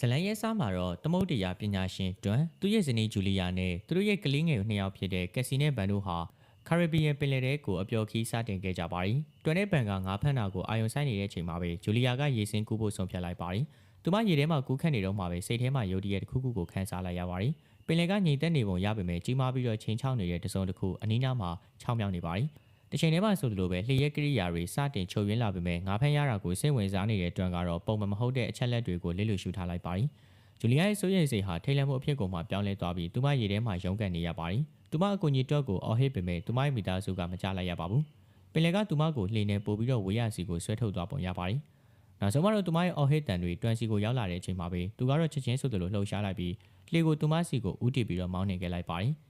ဇလန်ရဲစားမှာတော့သမုတ်တရားပညာရှင်တွန်သူရဲ့ဇနီးဂျူလီယာနဲ့သူတို့ရဲ့ကလေးငယ်နှစ်ယောက်ဖြစ်တဲ့ကက်စီနဲ့ဘန်တို့ဟာကာရစ်ဘီယံပင်လယ်ထဲကိုအပျော်ခီးစတင်ခဲ့ကြပါသည်။တွန်နဲ့ဘန်ကငါးဖမ်းတာကိုအာယုံဆိုင်နေတဲ့အချိန်မှာပဲဂျူလီယာကရေစင်းကူးဖို့ဆုံးဖြတ်လိုက်ပါသည်။သူမရေထဲမှာကူးခတ်နေတော့မှပဲစိတ်ထဲမှာယုတ်တရက်တစ်ခုခုကိုခန်းစားလိုက်ရပါသည်။ပင်လယ်ကငြိမ်သက်နေပုံရပေမဲ့ကြီးမားပြီးတော့ချိန်ချောင်းနေတဲ့တစုံတစ်ခုအနီးနားမှာချောင်းမြောင်းနေပါသည်။ တစ်ချိန်တည်းမှာဆိုသလိုပဲလှည့်ရဲကိရိယာတွေစတင်ချုပ်ရင်းလာပေမဲ့ငါးဖမ်းရတာကိုစိတ်ဝင်စားနေတဲ့တွန်ကတော့ပုံမှန်မဟုတ်တဲ့အချက်လက်တွေကိုလစ်လို့ရှုထားလိုက်ပါသည်။ဂျူလီယာရဲ့စိုးရိမ်စိတ်ဟာထိတ်လန့်မှုအဖြစ်ကိုမှပြောင်းလဲသွားပြီးသူမရေထဲမှာရုန်းကန်နေရပါသည်။သူမအကူကြီးတော့ကိုအော်ဟစ်ပေမဲ့သူမရဲ့မိသားစုကမကြလိုက်ရပါဘူး။ပင်လယ်ကသူမကိုလှေနဲ့ပို့ပြီးတော့ဝေးရစီကိုဆွဲထုတ်သွားပုံရပါသည်။နောက်ဆုံးမှတော့သူမရဲ့အော်ဟစ်တန်တွေတွန်စီကိုရောက်လာတဲ့အချိန်မှာပဲသူကတော့ချက်ချင်းဆိုသလိုလှုပ်ရှားလိုက်ပြီးလှေကိုသူမစီကိုဥတီပြီးတော့မောင်းနှင်ခဲ့လိုက်ပါသည်။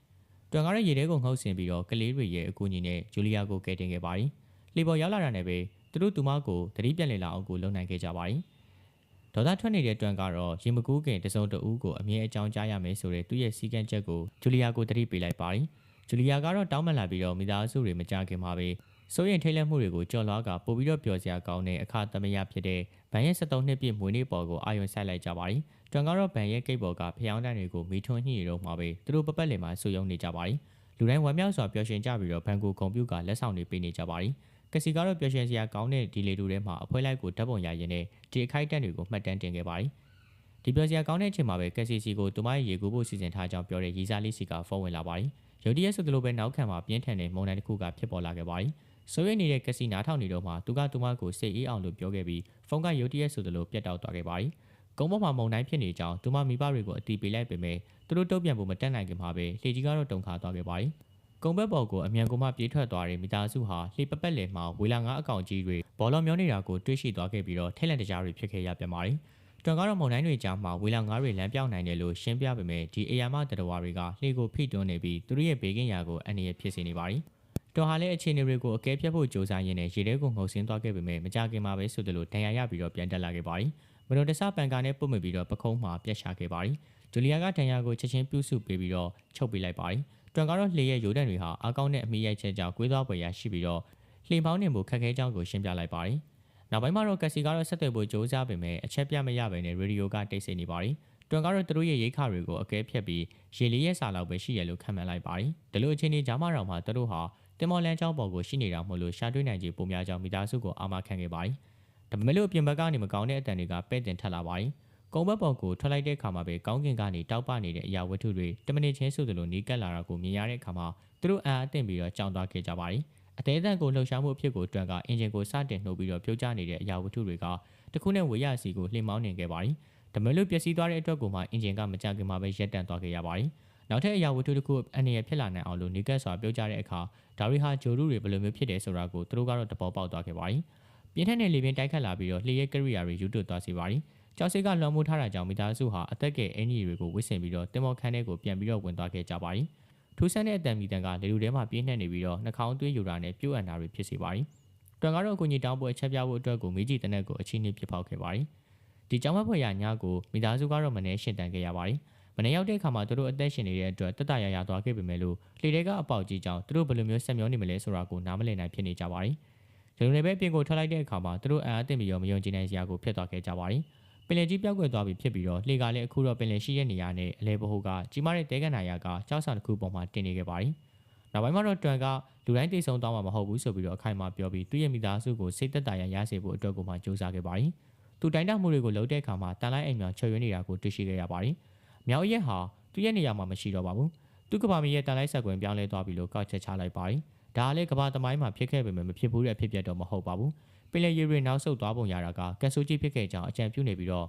တွန်ကားရဲ့ရေထဲကိုငှုပ်ဆင်ပြီးတော့ကလေးတွေရဲ့အကူအညီနဲ့ဂျူလီယာကိုကယ်တင်ခဲ့ပါသည်။လှေပေါ်ရောက်လာတာနဲ့ပဲသူတို့သူမကိုတတိပြက်လေလာအောင်ကိုလုံနိုင်ခဲ့ကြပါသည်။ဒေါသထွက်နေတဲ့တွန်ကတော့ရေမကူးခင်တစုံတဦးကိုအမြဲအကြောင်းကြားရမယ်ဆိုတဲ့သူ့ရဲ့စီကံချက်ကိုဂျူလီယာကိုတတိပေးလိုက်ပါသည်။ဂျူလီယာကတော့တောင်းပန်လာပြီးတော့မိသားစုတွေမကြခင်မှာပဲ စိုးရင်ထိတ်လန့်မှုတွေကိုကြော်လွှားကပို့ပြီးတော့ပျော်စရာကောင်းတဲ့အခါသမယဖြစ်တဲ့ဗန်ရဲ့73နှစ်ပြည့်မွေးနေ့ပေါ်ကိုအာရုံစိုက်လိုက်ကြပါသည်။တွန်ကတော့ဗန်ရဲ့ကိတ်ပေါ်ကဖျောင်းတန်းတွေကိုမီထွန်းညှိနေတော့မှပဲသူတို့ပပတ်လည်မှာဆူယုံနေကြပါသည်။လူတိုင်းဝမ်းမြောက်စွာပျော်ရွှင်ကြပြီးတော့ဘန်ကိုကွန်ပျူတာလက်ဆောင်တွေပေးနေကြပါသည်။ကစီကတော့ပျော်ရွှင်စရာကောင်းတဲ့ဒီလေတူထဲမှာအဖွဲလိုက်ကိုဓာတ်ပုံရရင်နဲ့ဒီအခိုက်တန့်တွေကိုမှတ်တမ်းတင်ခဲ့ပါသည်။ဒီပျော်စရာကောင်းတဲ့အချိန်မှာပဲကစီစီကိုသူမရဲ့ရေကူးဖို့စီစဉ်ထားကြောင်းပြောတဲ့ရီစာလေးစီကဖုန်းဝင်လာပါသည်။ရုတ်တရက်ဆိုသလိုပဲနောက်ခံမှာပြင်းထန်တဲ့မုန်တိုင်းတစ်ခုကဖြစ်ပေါ်လာခဲ့ပါသည်။ ဆိုရိတ်နေတဲ့ကစီနားထောင်နေတော့မှသူကသူမကိုစိတ်အေးအောင်လို့ပြောခဲ့ပြီးဖုန်းကရုတ်တရက်ဆိုသလိုပြတ်တောက်သွားခဲ့ပါသည်။ကုန်းပေါ်မှာမုန်တိုင်းဖြစ်နေကြောင်းသူမမိဘတွေကိုအတီးပေးလိုက်ပေမဲ့သူတို့တုံ့ပြန်ဖို့မတက်နိုင်ခင်မှာပဲလှေကြီးကတော့တုန်ခါသွားခဲ့ပါသည်။ကုံဘက်ပေါ်ကိုအမြန်ကုံမှပြေးထွက်သွားတဲ့မိသားစုဟာလှေပပက်လယ်မှာဝေလာငါအကောင်ကြီးတွေဘောလုံးမျောနေတာကိုတွေးရှိသွားခဲ့ပြီးတော့ထိတ်လန့်တကြားတွေဖြစ်ခဲ့ရပြန်ပါတယ်။တွန်ကတော့မုန်တိုင်းတွေကြားမှာဝေလာငါတွေလမ်းပြောင်းနိုင်တယ်လို့ရှင်းပြပေမဲ့ဒီအရာမတတော်ဝါတွေကလှေကိုဖိတွန်းနေပြီးသူတို့ရဲ့ဘေးကင်းရာကိုအန္တရာယ်ဖြစ်စေနေပါတယ်။ တော်ဟာလည်းအခြေအနေတွေကိုအကဲဖြတ်ဖို့ကြိုးစားရင်းနဲ့ရေထဲကိုငုံဆင်းသွားခဲ့ပေမဲ့မကြခင်မှာပဲဆိုသလိုဒဏ်ရာရပြီးတော့ပြန်တက်လာခဲ့ပါတယ်။မတော်တဆပန်ကာနဲ့ပုတ်မိပြီးတော့ပခုံးမှာပြက်ရှာခဲ့ပါတယ်။ဂျူလီယာကဒဏ်ရာကိုချက်ချင်းပြုစုပေးပြီးတော့ချုပ်ပေးလိုက်ပါတယ်။တွန်ကတော့လှေရဲ့ရိုးတံတွေဟာအကောင့်နဲ့အမိရိုက်ချက်ကြောင့်ကွေးသွားပွေရရှိပြီးတော့လှေပေါင်းနေမှုခက်ခဲကြောင်းကိုရှင်းပြလိုက်ပါတယ်။နောက်ပိုင်းမှာတော့ကက်စီကတော့ဆက်သွယ်ဖို့ကြိုးစားပေမဲ့အချက်ပြမရဘဲနဲ့ရေဒီယိုကတိတ်ဆိတ်နေပါတယ်။တွန်ကတော့သူတို့ရဲ့ရိတ်ခါတွေကိုအကဲဖြတ်ပြီးရေလေးရဲ့စာလောက်ပဲရှိရလို့ခံမှန်းလိုက်ပါတယ်။ဒီလိုအခြေအနေကြားမှာတော့မှသူတို့ဟာ တင်မော်လန်ချောင်းပေါ်ကိုရှိနေတာမို့လို့ရှာတွေ့နိုင်ခြေပုံများကြောင်းမိသားစုကိုအာမခံခဲ့ပါတယ်။ဒါပေမဲ့လို့အပြင်ဘက်ကနေမကောင်းတဲ့အတန်တွေကပဲ့တင်ထက်လာပါတယ်။ကုန်းဘက်ပေါ်ကိုထွက်လိုက်တဲ့အခါမှာပဲကောင်းကင်ကနေတောက်ပနေတဲ့အရာဝတ္ထုတွေတမနစ်ချင်းဆိုသလိုနီးကပ်လာတာကိုမြင်ရတဲ့အခါမှာသူတို့အာအသင့်ပြီးတော့ကြောင်သွားခဲ့ကြပါတယ်။အသေးအံကိုလှုပ်ရှားမှုအဖြစ်ကိုတွန်ကအင်ဂျင်ကိုစတင်နှုတ်ပြီးတော့ပြုတ်ကျနေတဲ့အရာဝတ္ထုတွေကတခုနဲ့ဝေရစီကိုလှိမ်မောင်းနေခဲ့ပါတယ်။ဒါပေမဲ့လို့ပျက်စီးသွားတဲ့အတွက်ကိုမှအင်ဂျင်ကမကြခင်မှာပဲရပ်တန့်သွားခဲ့ရပါတယ်။ နောက်ထပ်အရာဝတ္ထုတစ်ခုအနေနဲ့ဖြစ်လာနိုင်အောင်လို့နီကတ်စွာပြောကြတဲ့အခါဒါရီဟာဂျိုရုတွေဘယ်လိုမျိုးဖြစ်တယ်ဆိုတာကိုသူတို့ကတော့တပေါ်ပေါက်သွားခဲ့ပါတယ်။ပြင်းထန်တဲ့လေပြင်းတိုက်ခတ်လာပြီးတော့လှေရဲကရိယာတွေယူတွသွားစေပါတယ်။ကျောက်စိတ်ကလွန်မှုထားတာကြောင့်မိသားစုဟာအသက်ကဲအင်ကြီးတွေကိုဝစ်ဆင်ပြီးတော့တင်မောခန်းထဲကိုပြန်ပြီးတော့ဝင်သွားခဲ့ကြပါတယ်။ထူးဆန်းတဲ့အတန်မီတန်ကလေလူထဲမှာပြင်းထန်နေပြီးတော့နှာခေါင်းသွေးယူတာနဲ့ပြုတ်အံတာတွေဖြစ်စေပါတယ်။တွန်ကတော့အကူကြီးတောင်းပွဲချက်ပြဖို့အတွက်ကိုမိကြီးတနက်ကိုအချင်းချင်းပြစ်ပေါက်ခဲ့ပါတယ်။ဒီကြောင်မဖွယ်ရညကိုမိသားစုကတော့မနေရှင်းတန်ခဲ့ရပါတယ်။မ နေ့ရောက်တဲ့အခါမှာသူတို့အသက်ရှင်နေတဲ့အတွက်တက်တရရသွားခဲ့ပေမဲ့လို့လှေတွေကအပေါက်ကြီးကြောင့်သူတို့ဘယ်လိုမျိုးဆက်မျောနေမလဲဆိုတာကိုနားမလည်နိုင်ဖြစ်နေကြပါတယ်။ဒီလိုနဲ့ပဲပြင်ကိုထွက်လိုက်တဲ့အခါမှာသူတို့အံအသင့်ပြီးတော့မယုံကြည်နိုင်စရာကိုဖြစ်သွားခဲ့ကြပါတယ်။ပင်လယ်ကြီးပြောက်ကွယ်သွားပြီဖြစ်ပြီးတော့လှေကလည်းအခုတော့ပင်လယ်ရှိတဲ့နေရာနဲ့အလဲဘဟုကကြီးမားတဲ့တဲကန်နာယာကကြောက်စာတစ်ခုပေါ်မှာတင်နေခဲ့ပါတယ်။နောက်ပိုင်းမှာတော့တွန်ကလူတိုင်းတိတ်ဆုံးသွားမှာမဟုတ်ဘူးဆိုပြီးတော့အခိုင်အမာပြောပြီးသူ့ရဲ့မိသားစုကိုစိတ်သက်သာရရစေဖို့အတွက်ကိုမှစူးစမ်းခဲ့ပါတယ်။သူတိုင်းတာမှုတွေကိုလုပ်တဲ့အခါမှာတန်လိုက်အိမ်မြောင်ချွေရွေးနေတာကိုတွေ့ရှိခဲ့ရပါတယ်။ မြောက်ရက်ဟာသူ့ရဲ့နေရာမှာမရှိတော့ပါဘူး။သူကဘာမီရဲ့တန်လိုက်ဆက်ကွင်ပြောင်းလဲသွားပြီလို့ကောက်ချက်ချလိုက်ပါတယ်။ဒါကလည်းကဘာသမိုင်းမှာဖြစ်ခဲ့ပေမဲ့မဖြစ်ဘူးတဲ့ဖြစ်ပျက်တော့မဟုတ်ပါဘူး။ပင်လယ်ရေတွေနောက်ဆုတ်သွားပုံရတာကကက်ဆူကြီးဖြစ်ခဲ့ကြောင်းအကြံပြုနေပြီးတော့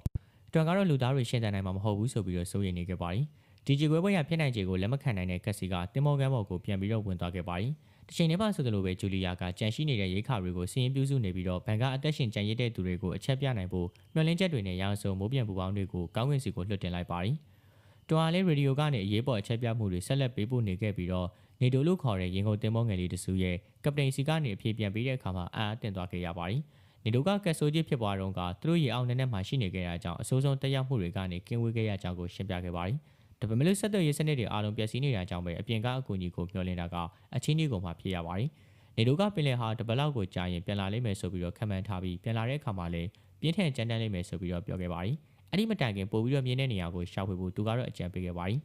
တွန်ကတော့လူသားတွေရှင်းတန်နိုင်မှာမဟုတ်ဘူးဆိုပြီးတော့စိုးရိမ်နေခဲ့ပါတယ်။ဒီဂျီကွဲပွဲရဖြစ်နိုင်ခြေကိုလက်မခံနိုင်တဲ့ကက်စီကတင်မော်ကန်ဘော်ကိုပြန်ပြီးတော့ဝင်သွားခဲ့ပါတယ်။တစ်ချိန်တည်းမှာဆိုသလိုပဲဂျူလီယာကကြံရှိနေတဲ့ရိခါတွေကိုစီးရင်ပြုစုနေပြီးတော့ဘန်ကအသက်ရှင်ကြံရစ်တဲ့သူတွေကိုအချက်ပြနိုင်ဖို့မျှော်လင့်ချက်တွေနဲ့ရောင်စုံမိုးပြန်ပူပေါင်းတွေကိုကောင်းကင်စီကိုလွှတ်တင်လိုက်ပါတယ်။ တွာလေးရေဒီယိုကနေအရေးပေါ်အချက်ပြမှုတွေဆက်လက်ပေးပို့နေခဲ့ပြီးတော့နေတိုလို့ခေါ်တဲ့ရင်ကုန်တင်မောငယ်လေးတစုရဲ့ကပတိန်စီကနေအပြေပြန်ပေးတဲ့အခါမှာအာအတင်သွားခဲ့ရပါတယ်။နေတိုကကက်ဆိုကြီးဖြစ်ပွားတော့ကသူတို့ရေအောင်နဲ့နဲ့မှရှိနေခဲ့ရကြောင်းအဆိုးဆုံးတက်ရောက်မှုတွေကနေကင်းဝေးခဲ့ရကြောင်းကိုရှင်းပြခဲ့ပါတယ်။ဒါပေမဲ့လို့ဆက်သွယ်ရေးစနစ်တွေအားလုံးပျက်စီးနေတာကြောင့်ပဲအပြင်ကအကူအညီကိုမျှော်လင့်တာကအချင်းကြီးကုန်မှဖြစ်ရပါတယ်။နေတိုကပင်လယ်ဟာတပလောက်ကိုကြာရင်ပြန်လာလိမ့်မယ်ဆိုပြီးတော့ခံမှန်းထားပြီးပြန်လာတဲ့အခါမှာလည်းပြင်းထန်ကြမ်းတမ်းလိမ့်မယ်ဆိုပြီးတော့ပြောခဲ့ပါတယ်။ အဲ့ဒီမတိုင်ခင်ပို့ပြီးတော့မြင်းတဲ့နေရာကိုရှာဖွေဖို့သူကတော့အကြံပေးခဲ့ပါတယ်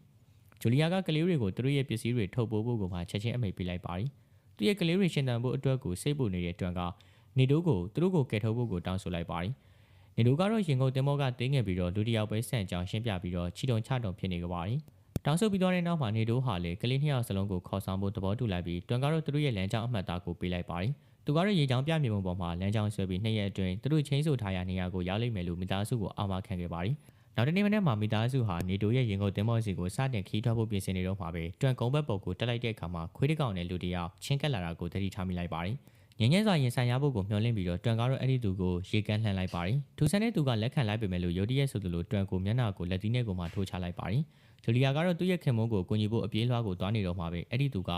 ဂျူလီယာကကလေးတွေကိုသူတို့ရဲ့ပစ္စည်းတွေထုတ်ပိုးဖို့ကိုမှချက်ချင်းအမိန့်ပေးလိုက်ပါတယ်သူရဲ့ကလေးတွေရှင်သန်ဖို့အတွက်ကိုစိတ်ပူနေတဲ့အတွက်ကနေတိုးကိုသူတို့ကိုကယ်ထုတ်ဖို့ကိုတောင်းဆိုလိုက်ပါတယ်နေတိုးကတော့ရင်ကုန်တင်မောကတင်းငယ်ပြီးတော့လူတစ်ယောက်ပဲဆန့်ကြောင်ရှင်းပြပြီးတော့ချီတုံချတုံဖြစ်နေကြပါတယ်တောင်းဆိုပြီးတော့တဲ့နောက်မှာနေတိုးဟာလေကလေးနှစ်ယောက်စလုံးကိုခေါ်ဆောင်ဖို့သဘောတူလိုက်ပြီးတွန်ကတော့သူတို့ရဲ့လမ်းကြောင်းအမှတ်အသားကိုပေးလိုက်ပါတယ် သူကတော့ရေချောင်းပြမြေပုံပေါ်မှာလမ်းကြောင်းဆွဲပြီးနှစ်ရက်အတွင်းသူတို့ချင်းဆိုထားရနေရာကိုရောက်လိမ့်မယ်လို့မိသားစုကိုအာမခံခဲ့ပါတယ်။နောက်တနေ့မနေ့မှာမိသားစုဟာနေတိုရဲ့ရင်ကုန်တင်မောစီကိုစတင်ခီးထွက်ဖို့ပြင်ဆင်နေတော့မှာပဲတွန်ကုန်းဘက်ပေါ်ကိုတက်လိုက်တဲ့အခါမှာခွေးတစ်ကောင်နဲ့လူတစ်ယောက်ချင်းကပ်လာတာကိုသတိထားမိလိုက်ပါတယ်။ငញ្ញဲစွာရင်ဆိုင်ရဖို့ကိုမျှော်လင့်ပြီးတော့တွန်ကတော့အဲ့ဒီသူကိုရေကန်လှန်လိုက်ပါတယ်။ထူဆန်တဲ့သူကလက်ခံလိုက်ပေမဲ့လို့ရုတ်တရက်ဆိုသလိုတွန်ကိုမျက်နှာကိုလက်သီးနဲ့ကိုမှထိုးချလိုက်ပါတယ်။ဂျူလီယာကတော့သူ့ရဲ့ခင်မုန်းကိုကူညီဖို့အပြေးလွှားကိုသွားနေတော့မှာပဲအဲ့ဒီသူက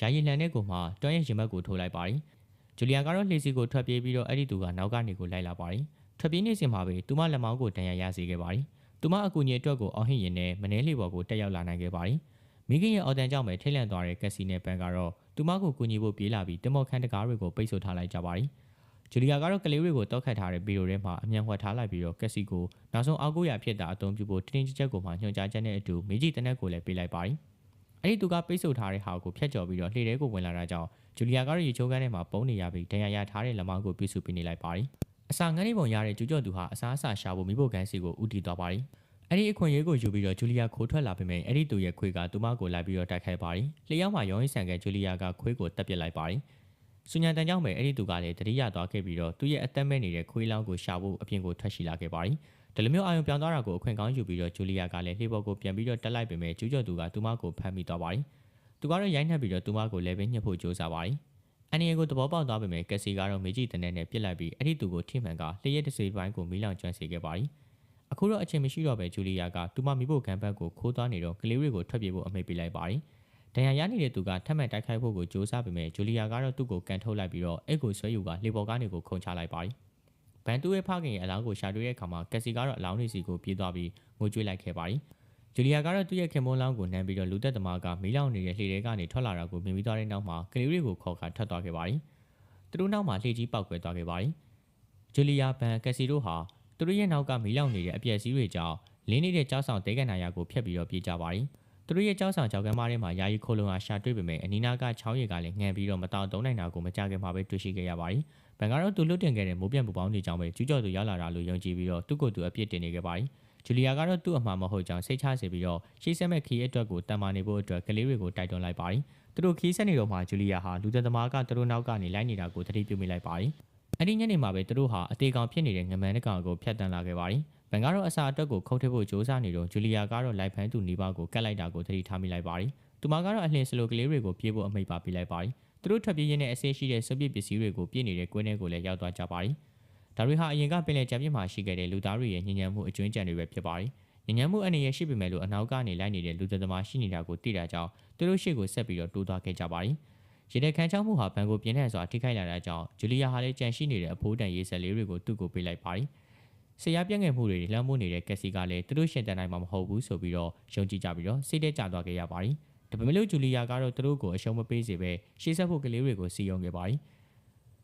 ယာယီလှန်တဲ့ကိုမှတွန်ရဲ့ရင်ဘတ်ကိုထိုးလိုက်ပါတယ်။ ဂျူလီယာကတော့လှေစီကိုထွက်ပြေးပြီးတော့အဲ့ဒီသူကနောက်ကနေကိုလိုက်လာပါတယ်။ထွက်ပြေးနေစဉ်မှာပဲသူမလက်မောင်းကိုတန်ရာရစေခဲ့ပါတယ်။သူမအကူအညီအတွက်ကိုအော်ဟစ်ရင်နဲ့မနှဲလေးပေါ်ကိုတက်ရောက်လာနိုင်ခဲ့ပါတယ်။မိခင်ရဲ့အော်တန်ကြောင့်ပဲထိတ်လန့်သွားတဲ့ကက်စီနဲ့ပန်ကတော့သူမကိုကူညီဖို့ပြေးလာပြီးတင်မော်ခန်းတကားတွေကိုပိတ်ဆို့ထားလိုက်ကြပါတယ်။ဂျူလီယာကတော့ကလေးတွေကိုတောက်ခတ်ထားတဲ့ဗီဒီယိုထဲမှာအမြန်ဝှက်ထားလိုက်ပြီးတော့ကက်စီကိုနောက်ဆုံးအောက်ကိုရဖြစ်တာအသုံးပြုဖို့တင်းတင်းကြပ်ကြပ်ကိုမှညွှန်ကြားချက်နဲ့အတူမိကြီးတနက်ကိုလည်းပေးလိုက်ပါတယ်။အဲ့ဒီသူကပိတ်ဆို့ထားတဲ့ဟာကိုဖျက်ကျော်ပြီးတော့လှေထဲကိုဝင်လာတာကြောင့် ဂျူလီယာကတော့ရေချိုးကန်းထဲမှာပုံနေရပြီးဒဏ်ရာရထားတဲ့လက်မောင်းကိုပြုစုပေးနေလိုက်ပါတယ်။အစာငန်းလေးပုံရတဲ့ကျူကျော်သူဟာအစားအစာရှာဖို့မိဖို့ကန်းစီကိုဦးတည်သွားပါတယ်။အဲ့ဒီအခွင့်အရေးကိုယူပြီးတော့ဂျူလီယာခိုးထွက်လာပေမဲ့အဲ့ဒီသူရဲ့ခွေးကသူမကိုလိုက်ပြီးတော့တိုက်ခိုက်ပါတယ်။လျှောက်မှာရောင်းရင်ဆန်ကဂျူလီယာကခွေးကိုတပ်ပစ်လိုက်ပါတယ်။ဆူညာတန်ကြောင့်ပဲအဲ့ဒီသူကလည်းတတိယသွားခဲ့ပြီးတော့သူ့ရဲ့အသက်မဲ့နေတဲ့ခွေးလောင်းကိုရှာဖို့အပြင်ကိုထွက်ရှိလာခဲ့ပါတယ်။ဒီလိုမျိုးအာရုံပြောင်းသွားတာကိုအခွင့်ကောင်းယူပြီးတော့ဂျူလီယာကလည်းလှေပေါ်ကိုပြန်ပြီးတော့တက်လိုက်ပေမဲ့ကျူးကျော်သူကသူမကိုဖမ်းမိသွားပါတယ်။ သူကတော့ရိုက်နှက်ပြီးတော့သူမကိုလည်းပဲညှစ်ဖို့ကြိုးစားပါတယ်။အန်နီယကိုသဘောပေါက်သွားပေမဲ့ကက်စီကတော့မေကြီးတနဲ့နဲ့ပြစ်လိုက်ပြီးအဲ့ဒီသူကိုထိမှန်ကလျှက်တစ်စိပိုင်းကိုမီးလောင်ကျွမ်းစေခဲ့ပါတယ်။အခုတော့အချိန်မရှိတော့ပဲဂျူလီယာကသူမမိဖို့ကံဘက်ကိုခိုးသွားနေတော့ကလေးတွေကိုထွက်ပြေးဖို့အမိန့်ပေးလိုက်ပါတယ်။ဒဏ်ရာရနေတဲ့သူကထပ်မံတိုက်ခိုက်ဖို့ကိုစ조사ပေမဲ့ဂျူလီယာကတော့သူ့ကိုကန်ထုတ်လိုက်ပြီးတော့အဲ့ကိုဆွဲယူကလေပေါ်ကနေကိုခုန်ချလိုက်ပါတယ်။ဘန်တူရဲ့ဖခင်ရဲ့အလောင်းကိုရှာတွေ့တဲ့အခါမှာကက်စီကတော့အလောင်းတွေစီကိုပြေးသွားပြီးငိုကြွေးလိုက်ခဲ့ပါတယ်။ ဂျူလီယာကတော့သူ့ရဲ့ခင်မွန်းလောင်းကိုနှမ်းပြီးတော့လူသက်သမားကမီးလောင်နေတဲ့လှေထဲကနေထွက်လာတာကိုမြင်ပြီးသွားတဲ့နောက်မှာကလေးတွေကိုခေါ်ခါထွက်သွားခဲ့ပါတယ်။သူတို့နောက်မှာလှေကြီးပောက်ကွဲသွားခဲ့ပါတယ်။ဂျူလီယာဘန်ကက်စီတို့ဟာသူတို့ရဲ့နောက်ကမီးလောင်နေတဲ့အပြက်စီးတွေကြောင့်လင်းနေတဲ့ကြောက်ဆောင်တဲကန်နာယာကိုဖျက်ပြီးတော့ပြေးကြပါတယ်။သူတို့ရဲ့ကြောက်ဆောင်ကြောက်ကမ်းမားထဲမှာယာယီခိုလုံအားရှာတွေ့ပေမဲ့အနီနာကချောင်းရည်ကလည်းငံပြီးတော့မတောင်တုံးနိုင်တာကိုမကြခင်မှာပဲတွေ့ရှိခဲ့ရပါတယ်။ဘန်ကတော့သူလွတ်တင်ခဲ့တဲ့မိုးပြန်ပူပေါင်းတွေကြောင့်ပဲကျူးကျော်သူရောက်လာတာလို့ယုံကြည်ပြီးတော့သူ့ကိုယ်သူအပြစ်တင်နေခဲ့ပါတယ်။ ဂျူလီယာကတော့သူ့အမှားမဟုတ်ကြောင်းစိတ်ချစေပြီးတော့ရှေ့ဆက်မဲ့ခီးအတွက်ကိုတန်မာနေဖို့အတွက်ကလေးတွေကိုတိုက်တွန်းလိုက်ပါတယ်။သူတို့ခီးဆက်နေတော့မှဂျူလီယာဟာလူသက်သမားကသူတို့နောက်ကနေလိုက်နေတာကိုသတိပြုမိလိုက်ပါတယ်။အဲ့ဒီညနေမှာပဲသူတို့ဟာအသေးကောင်ဖြစ်နေတဲ့ငမန်းတစ်ကောင်ကိုဖျက်တမ်းလာခဲ့ပါတယ်။ဘန်ကတော့အစာအတွက်ကိုခုတ်ထစ်ဖို့ကြိုးစားနေတော့ဂျူလီယာကတော့လိုက်ဖမ်းသူနေပါကိုကတ်လိုက်တာကိုသတိထားမိလိုက်ပါတယ်။သူမကတော့အလှင်စလိုကလေးတွေကိုပြေးဖို့အမိန့်ပါပေးလိုက်ပါတယ်။သူတို့ထွက်ပြေးရင်းနဲ့အဆေးရှိတဲ့စွပ်ပစ်ပစ္စည်းတွေကိုပြည့်နေတဲ့ကွင်းထဲကိုလည်းရောက်သွားကြပါတယ်။ ဒါတွေဟာအရင်ကပင်လယ်ကြံပြစ်မှာရှိခဲ့တဲ့လူသားတွေရဲ့ညဉ့်ညမ်းမှုအကျွမ်းကြံတွေပဲဖြစ်ပါတယ်။ညဉ့်ညမ်းမှုအနေနဲ့ရှိပေမဲ့လို့အနောက်ကနေလိုက်နေတဲ့လူသက်သမားရှိနေတာကိုသိတာကြောင့်သူတို့ရှေ့ကိုဆက်ပြီးတော့တိုးသွားခဲ့ကြပါတယ်။ရေတဲ့ခန်းချောင်းမှုဟာဘန်ကိုပြင်းထန်စွာထိခိုက်လာတာကြောင့်ဂျူလီယာဟာလည်းကြံရှိနေတဲ့အဖိုးတန်ရေးဆက်လေးတွေကိုသူ့ကိုပေးလိုက်ပါတယ်။ဆရာပြက်ငယ်မှုတွေလွှမ်းမိုးနေတဲ့ကက်စီကလည်းသူတို့ရှင်တန်နိုင်မှာမဟုတ်ဘူးဆိုပြီးတော့ယုံကြည်ကြပြီးတော့စိတ်ထဲကျသွားခဲ့ရပါတယ်။ဒါပေမဲ့လို့ဂျူလီယာကတော့သူတို့ကိုအရှုံးမပေးစေပဲရှေ့ဆက်ဖို့ကလေးတွေကိုစီယုံခဲ့ပါတယ်။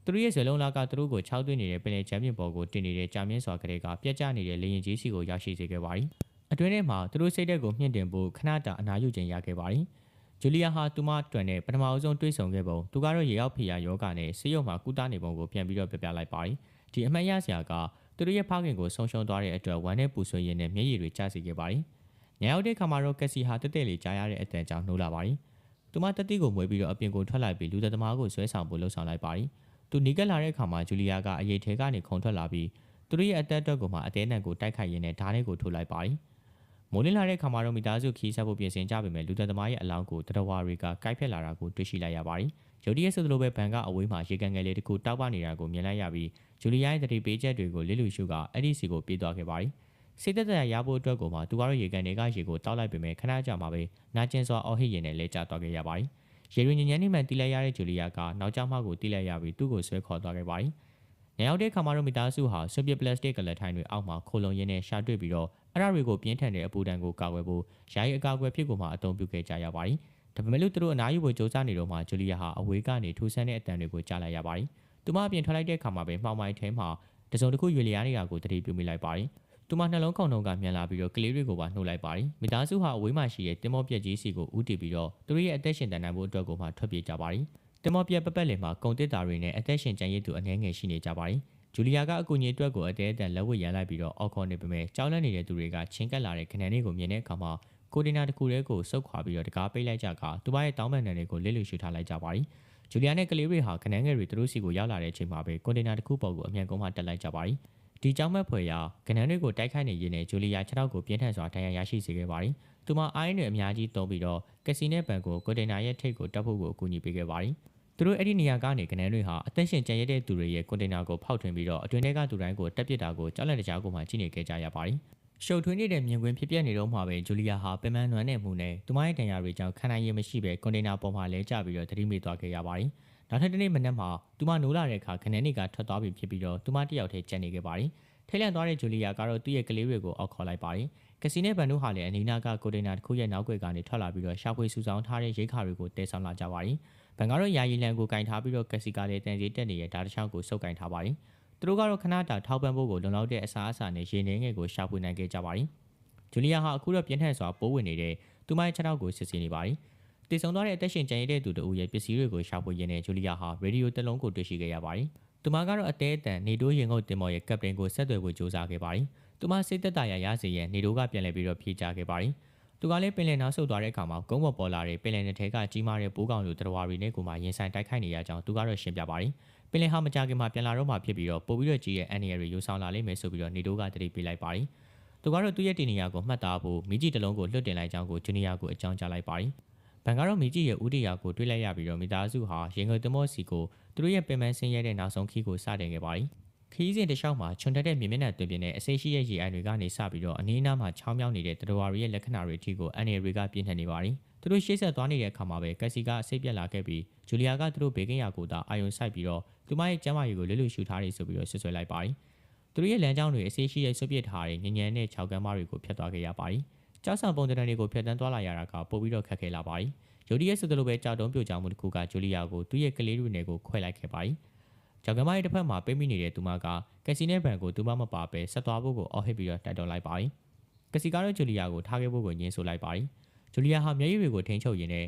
သူတို့ရဲ့ဇွဲလုံးလာကသူတို့ကိုခြောက်သွင်းနေတဲ့ပင်လယ်ချမ်းပြင်ပေါ်ကိုတင်နေတဲ့ကြာမြင့်စွာကလေးကပြက်ကျနေတဲ့လေရင်ကြီးစီကိုရောက်ရှိစေခဲ့ပါတယ်။အတွင်းထဲမှာသူတို့စိတ်သက်ကိုမြင့်တင်ဖို့ခဏတာအနာယူခြင်းရခဲ့ပါတယ်။ဂျူလီယာဟာသူမတွန်နဲ့ပထမအဆုံးတွေ့ဆုံခဲ့ပုံသူကတော့ရေရောက်ဖေရယောဂနဲ့ဆေးရုံမှာကုသနေပုံကိုပြန်ပြီးတော့ပြပြလိုက်ပါတယ်။ဒီအမှတ်ရစရာကသူတို့ရဲ့ဖခင်ကိုဆုံးရှုံးသွားတဲ့အတွက်ဝမ်းနဲ့ပူဆွေးရင်းနဲ့မျက်ရည်တွေကျစေခဲ့ပါတယ်။ညရောက်တဲ့ခါမှာတော့ကက်စီဟာတက်တက်လေးကြားရတဲ့အတန်ကြောင့်နှိုးလာပါတယ်။သူမတက်တိကိုမွေးပြီးတော့အပြင်ကိုထွက်လိုက်ပြီးလူသက်သမားကိုဆွဲဆောင်ဖို့လှုံ့ဆော်လိုက်ပါတယ်။ သူနီးကပ်လာတဲ့အခါမှာဂျူလီယာကအရေးထဲကနေခုန်ထွက်လာပြီးသူတို့ရဲ့အသက်အတွက်ကိုမှအသေးနံကိုတိုက်ခိုက်ရင်းနဲ့ဓာတ်နဲ့ကိုထိုးလိုက်ပါတယ်။မိုးလင်းလာတဲ့အခါမှာတော့မိသားစုခီးဆက်ဖို့ပြင်ဆင်ကြပေမဲ့လူသက်သမားရဲ့အလောင်းကိုတရဝါတွေကကိုက်ဖက်လာတာကိုတွေ့ရှိလိုက်ရပါတယ်။ရုတ်တရက်ဆိုသလိုပဲဘန်ကအဝေးမှာရေကန်ငယ်လေးတစ်ခုတောက်ပနေတာကိုမြင်လိုက်ရပြီးဂျူလီယာရဲ့တတိပေးချက်တွေကိုလစ်လူရှုကအဲ့ဒီစီကိုပြေးသွားခဲ့ပါတယ်။စိတ်သက်သာရဖို့အတွက်ကိုမှသူကတော့ရေကန်တွေကရေကိုတောက်လိုက်ပေမဲ့ခဏကြာမှပဲနာကျင်စွာအော်ဟစ်ရင်နဲ့လဲကျသွားခဲ့ရပါတယ်။ ရေရင်ညဉ့်ညမ်းနေမှတီးလိုက်ရတဲ့ဂျူလီယာကနောက်ကျောင်းမှကိုတီးလိုက်ရပြီးသူ့ကိုဆွဲခေါ်သွားခဲ့ပါတယ်။ညရောက်တဲ့ခါမှာတော့မိသားစုဟာဆွပစ်ပလတ်စတစ်ကလတ်ထိုင်းတွေအောက်မှာခိုလုံရင်းနဲ့ရှာတွေ့ပြီးတော့အဲ့ဒါတွေကိုပြင်းထန်တဲ့အပူဒဏ်ကိုကာကွယ်ဖို့ယာယီအကာအကွယ်ဖြစ်ကိုမှအသုံးပြုခဲ့ကြရပါတယ်။ဒါပေမဲ့လို့သူတို့အနားယူဖို့စ조사နေတော့မှဂျူလီယာဟာအဝေးကနေထူဆန်းတဲ့အတန်တွေကိုကြားလိုက်ရပါတယ်။သူမအပြင်ထွက်လိုက်တဲ့အခါမှာပဲမှောင်မိုက်ထဲမှာတစုံတစ်ခုရွေလျားနေတာကိုတတိပြုမိလိုက်ပါတယ်။ဂျ သူမနှလုံးခုန်တုံးကမြန်လာပြီးတော့ကလေးတွေကိုပါနှုတ်လိုက်ပါတယ်မိသားစုဟာအဝေးမှရှိတဲ့တင်မောပြက်ကြီးစီကိုဦးတည်ပြီးတော့သူတို့ရဲ့အသက်ရှင်တန်နိုင်ဖို့အတွက်ကိုမှထွက်ပြေးကြပါတယ်တင်မောပြက်ပပက်လင်မှာကုံတစ်တာတွေနဲ့အသက်ရှင်ကြံရည်သူအနှဲငယ်ရှိနေကြပါတယ်ဂျူလီယာကအကူအညီအတွက်ကိုအတဲအတန်လက်ဝတ်ရန်လိုက်ပြီးတော့အော်ခေါ်နေပေမဲ့ကြောက်လန့်နေတဲ့သူတွေကချင်းကပ်လာတဲ့ခဏလေးကိုမြင်တဲ့အခါမှာကိုဒီနာတစ်ခုတည်းကိုစုပ်ခွာပြီးတော့တကားပိတ်လိုက်ကြကသူမရဲ့တောင်းပန်နယ်တွေကိုလစ်လူရှူထားလိုက်ကြပါတယ်ဂျူလီယာနဲ့ကလေးတွေဟာခဏငယ်တွေသူတို့စီကိုရောက်လာတဲ့အချိန်မှာပဲကွန်တိန်နာတစ်ခုပေါ်ကိုအမြန်ကုန်းမှတက်လိုက်ကြပါတယ် ဒီကြောင့်မဲ့ဖွယ်ရာကနန်းတွေကိုတိုက်ခိုက်နေရင်းနဲ့ဂျူလီယာခြေထောက်ကိုပြင်းထန်စွာဒဏ်ရာရရှိစေခဲ့ပါတယ်။သူမအိုင်းတွေအများကြီးတုံးပြီးတော့ကက်စီနဲ့ဘန်ကိုကွန်တိန်နာရဲ့ထိပ်ကိုတက်ဖို့ကိုအကူအညီပေးခဲ့ပါတယ်။သူတို့အဲ့ဒီနေရာကနေကနန်းတွေဟာအသက်ရှင်ကျန်ရတဲ့သူတွေရဲ့ကွန်တိန်နာကိုဖောက်ထွင်းပြီးတော့အတွင်ထဲကသူတိုင်းကိုတက်ပစ်တာကိုကြောက်လန့်တကြားကိုမှကြည့်နေခဲ့ကြရပါတယ်။ရှုပ်ထွေးနေတဲ့မြင်ကွင်းဖြစ်ပျက်နေတော့မှပဲဂျူလီယာဟာပင်ပန်းနွမ်းနေမှုနဲ့သူမရဲ့တန်ရာတွေကြောင့်ခံနိုင်ရမရှိပဲကွန်တိန်နာပေါ်မှာလဲကျပြီးတော့သတိမေ့သွားခဲ့ရပါတယ်။ နောက်ထပ်တစ်နေ့မနက်မှာသူမနိုးလာတဲ့အခါခနန်းတွေကထွက်သွားပြီဖြစ်ပြီးတော့သူမတယောက်တည်းကျန်နေခဲ့ပါတယ်။ထိတ်လန့်သွားတဲ့ဂျူလီယာကတော့သူ့ရဲ့ကလေးတွေကိုအောက်ခေါ်လိုက်ပါတယ်။ကစီနဲ့ဘန်တို့ဟာလည်းအနီးနားကကိုတေနာတစ်ခုရဲ့နောက်ွယ်ကနေထွက်လာပြီးတော့ရှာဖွေစုဆောင်းထားတဲ့ရိတ်ခါတွေကိုတည်ဆောင်လာကြပါတယ်။ဘန်ကတော့ယာယီလန်ကိုကင်ထားပြီးတော့ကစီကလည်းတန်ကြီးတက်နေတဲ့ဓာတ်တစ်ချောင်းကိုစုပ်ကင်ထားပါတယ်။သူတို့ကတော့ခဏတာထောက်ပံ့ဖို့ကိုလုံလောက်တဲ့အစားအစာနဲ့ရေနေငယ်ကိုရှာဖွေနိုင်ခဲ့ကြပါတယ်။ဂျူလီယာဟာအခုတော့ပြင်းထန်စွာပိုးဝင်နေတဲ့သူမရဲ့ခြေထောက်ကိုစစ်ဆေးနေပါတယ်။ တည်ဆုံသွားတဲ့အသက်ရှင်ကျန်ရတဲ့သူတို့ရဲ့ပစ္စည်းတွေကိုရှာဖွေရင်းနဲ့ဂျူလီယာဟာရေဒီယိုတစ်လုံးကိုတွေ့ရှိခဲ့ရပါတယ်။သူမကတော့အသေးအတန်နေတိုးရင်ငုတ်တင်မော်ရဲ့ကပတိန်ကိုဆက်သွယ်ဖို့ကြိုးစားခဲ့ပါတယ်။သူမစိတ်သက်သာရရစေရန်နေတိုးကပြန်လည်ပြီးတော့ဖြေချခဲ့ပါတယ်။သူကလည်းပင်လယ်နောက်ဆုတ်သွားတဲ့အခါမှာကုန်းပေါ်ပေါ်လာတဲ့ပင်လယ်နယ်ထဲကကြီးမားတဲ့ပိုးကောင်လူတော်ဝါတွေနဲ့ကိုမှရင်ဆိုင်တိုက်ခိုက်နေရကြောင်းသူကတော့ရှင်းပြပါတယ်။ပင်လယ်ဟာမကြခင်မှာပြန်လာတော့မှဖြစ်ပြီးတော့ပို့ပြီးတော့ကြီးရဲ့အန်နီယယ်တွေယူဆောင်လာလိမ့်မယ်ဆိုပြီးတော့နေတိုးကတတိပေးလိုက်ပါတယ်။သူကတော့သူ့ရဲ့တင်နေရာကိုမှတ်သားဖို့မိကြီးတစ်လုံးကိုလွတ်တင်လိုက်ကြောင်းကိုဂျူနီယာကိုအကြောင်းကြားလိုက်ပါတယ်။ ဘန်ကတော့မိကြီးရဲ့ဦးတရာကိုတွေ့လိုက်ရပြီးတော့မိသားစုဟာရင်ငယ်သမောစီကိုသူတို့ရဲ့ပင်ပန်းဆင်းရဲတဲ့နောက်ဆုံးခီးကိုစတင်ခဲ့ပါတယ်။ခီးစဉ်တစ်လျှောက်မှာခြုံတက်တဲ့မြင်မျက်နှာတွင်ပြင်းတဲ့အစိရှိရဲ့ရေအိုင်တွေကနေစပြီးတော့အနည်းနားမှာချောင်းမြောင်းနေတဲ့တရဝါရီရဲ့လက္ခဏာတွေအထိကိုအန်ရီတွေကပြင်းထန်နေပါတယ်။သူတို့ရှေ့ဆက်သွားနေတဲ့အခါမှာပဲကက်စီကအစိတ်ပြက်လာခဲ့ပြီးဂျူလီယာကသူတို့ဘေကင်းယာကိုသာအာယုံဆိုင်ပြီးတော့သူမရဲ့ကျမ်းမာရေးကိုလွတ်လွတ်ရှူထားတယ်ဆိုပြီးတော့ဆွဆွဲလိုက်ပါတယ်။သူတို့ရဲ့လမ်းကြောင်းတွေအစိရှိရဲ့ဆွပစ်ထားတဲ့ညဉ့်ညံတဲ့ခြောက်ကမ်းမတွေကိုဖျက်သွားခဲ့ရပါတယ်။ ကြောက်ဆောင်ပုံတံတွေကိုဖျက်တမ်းသွားလာရတာကပိုပြီးတော့ခက်ခဲလာပါတယ်။ယိုဒီရဲ့ဆိုသလိုပဲကြောက်တုံးပြိုကြောင်မှုတစ်ခုကဂျူလီယာကိုသူ့ရဲ့ကလေးတွေနဲ့ကိုခွဲလိုက်ခဲ့ပါတယ်။ကြောက်ကမရဲ့တစ်ဖက်မှာပိတ်မိနေတဲ့သူမကကက်စီနဲ့ဘန်ကိုသူမမပါပဲဆက်သွားဖို့ကိုအော်ဟစ်ပြီးတော့တိုက်တော်လိုက်ပါတယ်။ကက်စီကတော့ဂျူလီယာကိုထားခဲ့ဖို့ကိုညှင်းဆိုလိုက်ပါတယ်။ဂျူလီယာဟာမျက်ရည်တွေကိုထိန်းချုပ်ရင်းနဲ့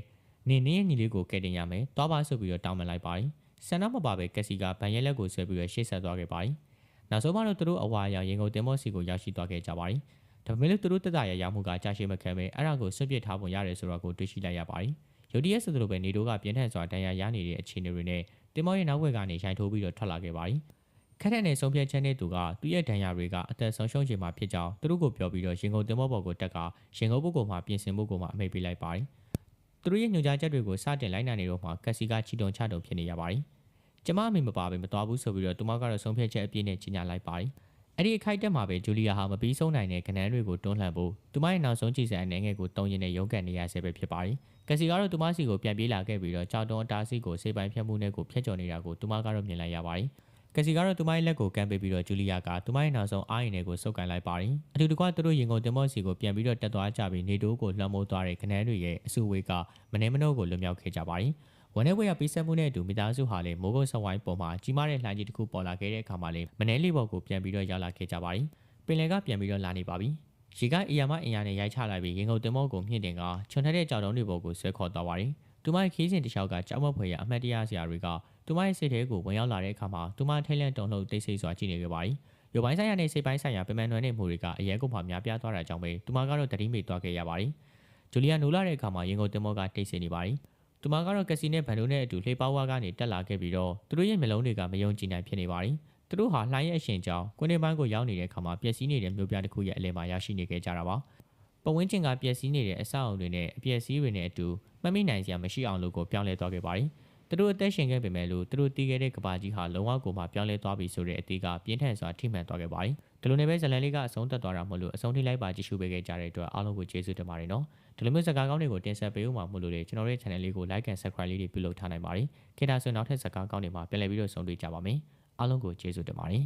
နင်းနင်းရဲ့ညီလေးကိုကယ်တင်ရမယ်။သွားပါဆိုပြီးတော့တောင်းပန်လိုက်ပါတယ်။ဆန္ဒမပါပဲကက်စီကဗန်ရဲလက်ကိုဆွဲပြီးတော့ရှေ့ဆက်သွားခဲ့ပါတယ်။နောက်ဆုံးမှတော့သူတို့အဝါအရောင်ရင်ကုန်တင်မော့စီကိုရောက်ရှိသွားခဲ့ကြပါတယ်။ ဒါပေမဲ့လို့သူတို့တက်တာရရမှုကကြာရှည်မခံပဲအဲ့ဒါကိုဆွပြစ်ထားပုံရတယ်ဆိုတော့ကိုတွေ့ရှိလိုက်ရပါတယ်။ရုတ်တရက်ဆိုသလိုပဲနေတိုးကပြင်းထန်စွာတန်ရာရနေတဲ့အခြေအနေတွေနဲ့တင်မောရဲ့နောက်ဝက်ကနေရိုင်ထိုးပြီးတော့ထွက်လာခဲ့ပါတယ်။ခက်တဲ့နဲ့ဆုံးဖြတ်ချက်နဲ့သူကသူ့ရဲ့ဒဏ်ရာတွေကအသက်ဆုံးရှုံးချိန်မှာဖြစ်ကြောင်းသူတို့ကိုပြောပြီးတော့ရင်ကုန်တင်မောပေါ်ကိုတက်ကရင်ကုန်ပုဂ္ဂိုလ်မှပြင်ဆင်ဖို့ကိုမှအမိန့်ပေးလိုက်ပါတယ်။သူတို့ရဲ့ညွှန်ကြားချက်တွေကိုစတင်လိုက်နိုင်နေတော့မှကက်စီကချီတုံချတုံဖြစ်နေရပါတယ်။ကျမအမေမပါဘဲမတော်ဘူးဆိုပြီးတော့သူမကတော့ဆုံးဖြတ်ချက်အပြည့်နဲ့ကြီးညာလိုက်ပါတယ်။ အဲ့ဒီအခိုက်တက်မှာပဲဂျူလီယာဟာမပြီးဆုံးနိုင်တဲ့ခနန်းတွေကိုတွန်းလှန်ဖို့သူမရဲ့နောက်ဆုံးကြည်စံအနေငယ်ကိုတုံရင်နဲ့ရုန်းကန်နေရဆဲပဲဖြစ်ပါတယ်။ကက်စီကတော့သူမစီကိုပြန်ပြေးလာခဲ့ပြီးတော့ကြောက်တုံးအတားစီကိုစေပိုင်ဖြတ်မှုနဲ့ကိုဖျက်ချော်နေတာကိုသူမကတော့မြင်လိုက်ရပါတယ်။ကက်စီကတော့သူမရဲ့လက်ကိုကန်ပေးပြီးတော့ဂျူလီယာကသူမရဲ့နောက်ဆုံးအားရင်တွေကိုစုပ်ကန်လိုက်ပါတယ်။အတူတကွသူတို့ရင်ကုန်တင်မော့စီကိုပြန်ပြီးတော့တက်သွားကြပြီးနေတိုးကိုလွှမ်းမိုးသွားတဲ့ခနန်းတွေရဲ့အစုဝေးကမနေမနှုတ်ကိုလွတ်မြောက်ခဲ့ကြပါတယ်။ ဝန်ထဲဝဲရပေးဆက်မှုနဲ့အတူမိသားစုဟာလည်းမိုးကုတ်ဆဝိုင်းပေါ်မှာကြီးမားတဲ့လှိုင်းကြီးတစ်ခုပေါ်လာခဲ့တဲ့အခါမှာလည်းမနှဲလေးပေါ်ကိုပြန်ပြီးတော့ရောက်လာခဲ့ကြပါတယ်။ပင်လယ်ကပြန်ပြီးတော့လာနေပါပြီ။ရေကအီယာမအင်ယာနဲ့ရိုက်ချလိုက်ပြီးရင်ကုန်တင်မောကိုမြင့်တင်ကချွန်ထက်တဲ့ကြောက်တုံးတွေပေါ်ကိုဆွဲခေါ်သွားပါတယ်။သူမရဲ့ခီးစဉ်တစ်လျှောက်ကကြောက်မဖွယ်ရအမှတ်တရစရာတွေကသူမရဲ့စိတ်ထဲကိုဝင်ရောက်လာတဲ့အခါမှာသူမထိတ်လန့်တုန်လှုပ်တိတ်ဆိတ်စွာကြည့်နေခဲ့ပါတယ်။ရုပ်ပိုင်းဆိုင်ရာနဲ့စိတ်ပိုင်းဆိုင်ရာပင်ပန်းနွယ်နေမှုတွေကအရဲကုန်မှများပြားသွားတာကြောင့်ပဲသူမကတော့တတိမိသွားခဲ့ရပါတယ်။ဂျူလီယာနိုလာတဲ့အခါမှာရင်ကုန်တင်မောကတိတ်ဆိတ်နေပါတယ်။ သူမကတော့ကက်စီနဲ့ဗန်ဒိုနဲ့အတူလှေပေါဝါကနေတက်လာခဲ့ပြီးတော့သူတို့ရဲ့မျက်လုံးတွေကမယုံကြည်နိုင်ဖြစ်နေပါတယ်။သူတို့ဟာလှိုင်းရဲ့အရှင်ကြောင့်ကွင်းနေပိုင်းကိုရောက်နေတဲ့အခါမှာပျက်စီးနေတဲ့မျိုးပြတစ်ခုရဲ့အလယ်မှာရရှိနေခဲ့ကြတာပါ။ပဝင်းကျင်ကပျက်စီးနေတဲ့အဆောက်အုံတွေနဲ့အပျက်စီးတွေနဲ့အတူမမိနိုင်စရာမရှိအောင်လို့ကိုပြောင်းလဲသွားခဲ့ပါတယ်။သူတို့အသက်ရှင်ခဲ့ပေမဲ့လို့သူတို့တီးခဲ့တဲ့ကဘာကြီးဟာလုံးဝကိုမှပြောင်းလဲသွားပြီဆိုတဲ့အသေးကပြင်းထန်စွာထိမှန်သွားခဲ့ပါတယ်။ဒီလိုနဲ့ပဲဇလန်လေးကအဆုံးသက်သွားတာမို့လို့အဆုံးထိလိုက်ပါကြည့်ရှုပေးခဲ့ကြတဲ့အတွက်အားလုံးကိုကျေးဇူးတင်ပါတယ်နော် ဒီလိုမျိုးစကားကောင်းတွေကိုတင်ဆက်ပေးဦးမှာမို့လို့လေကျွန်တော်တို့ရဲ့ channel လေးကို like and subscribe လေးတွေပြုလုပ်ထားနိုင်ပါတယ်ခေတ္တဆိုနောက်ထပ်စကားကောင်းတွေမှာပြန်လည်ပြီးတော့ဆုံတွေ့ကြပါမယ်အားလုံးကိုကျေးဇူးတင်ပါတယ်